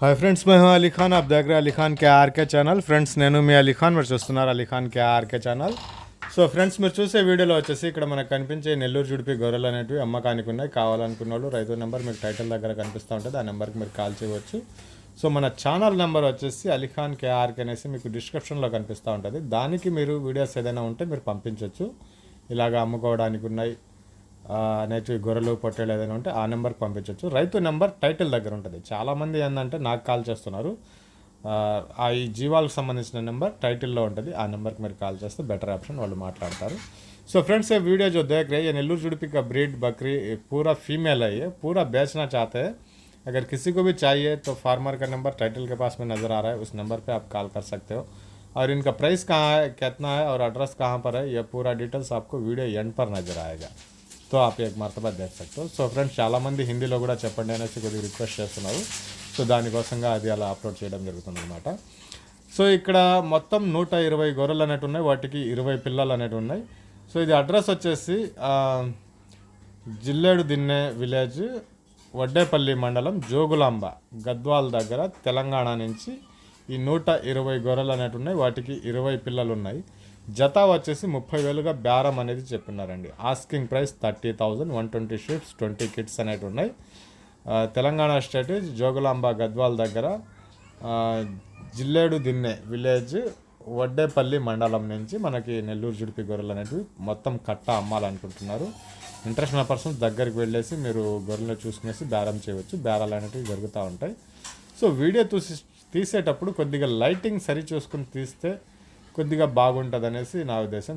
Hi friends మేము అలీ ఖాన్ ఆప్ దగ్గర అలీ ఖాన్ కే ఆర్కే ఛానల్ ఫ్రెండ్స్ నేను మీ అలీ ఖాన్ మీరు చూస్తున్నారు అలీ ఖాన్ కే ఆర్కే ఛానల్ సో ఫ్రెండ్స్ మీరు చూసే వీడియోలో వచ్చేసి ఇక్కడ మనకు కనిపించే నెల్లూరు జుడిపి గొర్రెలు అనేవి అమ్మకానికి ఉన్నాయి కావాలనుకున్న వాళ్ళు రైతు నెంబర్ మీకు టైటిల్ దగ్గర కనిపిస్తూ ఉంటుంది ఆ నెంబర్కి మీరు కాల్ చేయవచ్చు సో మన ఛానల్ నెంబర్ వచ్చేసి అలీఖాన్ కేఆర్కే అనేసి మీకు డిస్క్రిప్షన్లో కనిపిస్తూ ఉంటుంది దానికి మీరు వీడియోస్ ఏదైనా ఉంటే మీరు పంపించవచ్చు ఇలాగ అమ్ముకోవడానికి ఉన్నాయి ఆ, అనేటివి గొర్రెలు పొట్టేలు ఏదైనా ఉంటే ఆ నెంబర్కి పంపించవచ్చు రైతు నెంబర్ టైటిల్ దగ్గర ఉంటుంది చాలామంది ఏంటంటే నాకు కాల్ చేస్తున్నారు ఆ, ఆ ఈ జీవాలకు సంబంధించిన నెంబర్ టైటిల్లో ఉంటుంది ఆ నెంబర్కి మీరు కాల్ చేస్తే బెటర్ ఆప్షన్ వాళ్ళు మాట్లాడతారు సో फ्रेंड्स ये वीडियो जो देख रहे हैं ये नेल्लूर जुड़पी का ब्रीड बकरी ये पूरा फीमेल है ये पूरा बेचना चाहते हैं अगर किसी को भी चाहिए तो फार्मर का नंबर टाइटल के पास में नज़र आ रहा है उस नंबर पे आप कॉल कर सकते हो और इनका प्राइस कहाँ है कितना है और एड्रेस कहाँ पर है ये पूरा डिटेल्स आपको वीडियो एंड पर नज़र आएगा సో ఆప్ ఎక్ మర్తబా దేఖ్ సో ఫ్రెండ్స్ చాలామంది హిందీలో కూడా చెప్పండి అనేసి కొద్దిగా రిక్వెస్ట్ చేస్తున్నారు. సో దానికోసంగా అది అలా అప్లోడ్ చేయడం జరుగుతుంది అనమాట సో ఇక్కడ మొత్తం నూట ఇరవై గొర్రెలు అనేవి ఉన్నాయి వాటికి ఇరవై పిల్లలు అనేవి ఉన్నాయి. సో ఇది అడ్రస్ వచ్చేసి జిల్లేడు దిన్నే విలేజ్ వడ్డేపల్లి మండలం జోగులాంబ గద్వాల్ దగ్గర తెలంగాణ నుంచి ఈ నూట ఇరవై గొర్రెలు అనేవి ఉన్నాయి వాటికి ఇరవై పిల్లలు ఉన్నాయి. జత వచ్చేసి ముప్పై వేలుగా బేరం అనేది చెప్పినారండి. Asking price thirty thousand one twenty sheeps twenty kids అనేవి ఉన్నాయి. తెలంగాణ స్టేట్ జోగులాంబ గద్వాల్ దగ్గర జిల్లేడు దిన్నె విలేజ్ వడ్డేపల్లి మండలం నుంచి మనకి నెల్లూరు జుడిపి గొర్రెలు అనేవి మొత్తం కట్ట అమ్మాలనుకుంటున్నారు. ఇంట్రెస్ట్ ఉన్న పర్సన్స్ దగ్గరికి వెళ్ళేసి మీరు గొర్రెలు చూసుకునేసి బేరం చేయవచ్చు. బేరాలు అనేటివి జరుగుతూ ఉంటాయి. సో వీడియో చూసి తీసేటప్పుడు కొద్దిగా లైటింగ్ సరి చూసుకుని తీస్తే కొద్దిగా బాగుంటుంది అనేసి నా ఉద్దేశం.